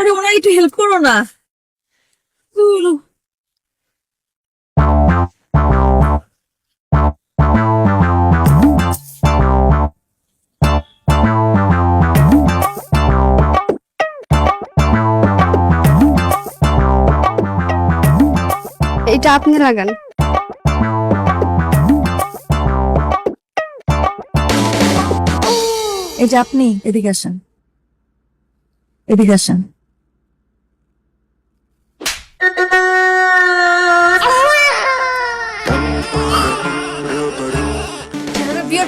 আরে ওনার একটু হেল্প করো না। এটা আপনি লাগান। যে আপনি এদিকে আসেন। এদিকে আসেন।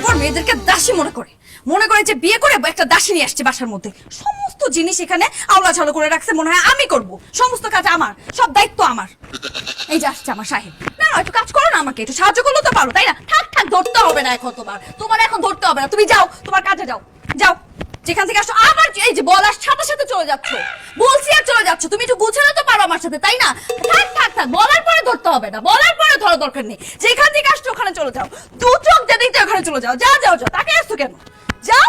ছেলেরা বিয়ের পর মেয়েদেরকে দাসী মনে করে। মনে করে যে বিয়ে করে একটা দাসী নিয়ে আসছে বাসার মধ্যে। সমস্ত জিনিস এখানে আওলা ঝালো করে রাখছে মনে হয় আমি করব। সমস্ত কাজ আমার সব দায়িত্ব আমার। এই যে আসছে আমার সাহেব। না না, একটু কাজ করো না আমাকে একটু সাহায্য করলে তো পারো তাই না? থাক থাক ধরতে হবে না এখন তোমার। তোমার এখন ধরতে হবে না তুমি যাও তোমার কাজে যাও। যাও যেখান থেকে আসো আবার এই যে বলার সাথে সাথে চলে যাচ্ছ। বলছি আর চলে যাচ্ছ তুমি একটু বুঝে তো পারো আমার সাথে তাই না? থাক থাক থাক বলার পরে ধরতে হবে না বলার পরে ধরা দরকার নেই। যেখান থেকে আসছো ওখানে চলে যাও। দু চলে যাও যাও যাও যাও, তাকে আসছো কেন? যাও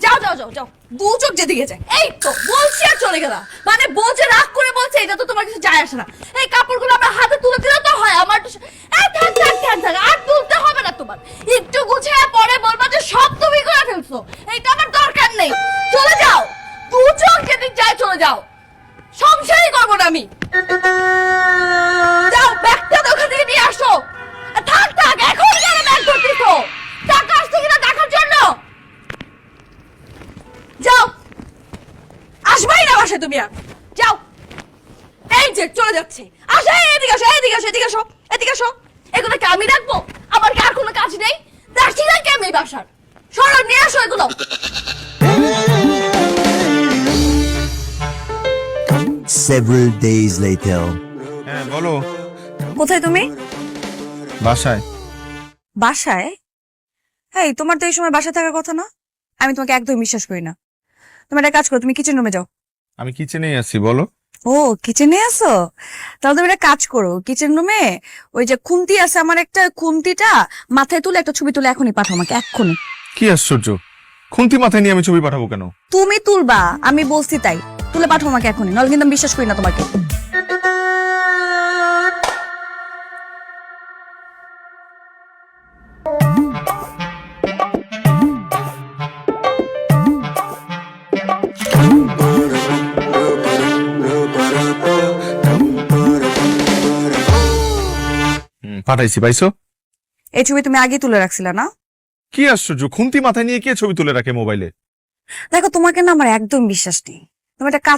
যাও যাও যাও যাও, দু চোখ যেদিকে এই তো, বলছি আর চলে গেলাম। মানে বলছে, রাগ করে বলছে, এটা তো তোমার কিছু যায় আসে না। এই কাপড়গুলো আমার হাতে তুলে দিলে তো হয়, আমার তো আর তুলতে হবে না তোমার। একটু গুছিয়ে পরে বলবা যে সব তুমি করে ফেলছো। এইটা আমার দরকার নেই। চলে যাও, দু চোখ যেদিক যায়, চলে যাও। সংসারই করব না আমি। যাও, ব্যাগটা ওখান থেকে নিয়ে আসো। না বাসায় তুমি আর। যাও। এই যে চলে যাচ্ছে। আসো এদিকে আসো এদিকে আসো এদিকে আসো এদিকে আসো। এগুলো কি আমি রাখব। আমার কি আর কোনো কাজ নেই? দাসি রাখি আমি এই বাসার? সরো নিয়ে আসো এগুলো। Several days later. হ্যাঁ বলো। কোথায় তুমি? বাসায়। বাসায়? এই তোমার তো এই সময় বাসায় থাকার কথা না? আমি তোমাকে একদম বিশ্বাস করি না। তোমার একটা কাজ করো তুমি কিচেন রুমে যাও। আমি কিচেনেই আছি বলো। ও কিচেনে আছো? তাহলে তুমি একটা কাজ করো কিচেন রুমে ওই যে খুন্তি আছে আমার একটা খুন্তিটা মাথায় তুলে একটা ছবি তুলে এখনই পাঠাও আমাকে এক্ষুনি। কি আশ্চর্য? খুন্তি মাথায় নিয়ে আমি ছবি পাঠাবো কেন? তুমি তুলবা আমি বলছি তাই তুলে পাঠাও আমাকে এখনই নাহলে কিন্তু আমি বিশ্বাস করি না তোমাকে। পাঠাইছি পাইছো? এই ছবি তুমি আগে তুলে রাখছিলা না? কি আশ্চর্য খুন্তি মাথায় নিয়ে কে ছবি তুলে রাখে মোবাইলে? দেখো তোমাকে না আমার একদম বিশ্বাস নেই। তুমি একটা কাজ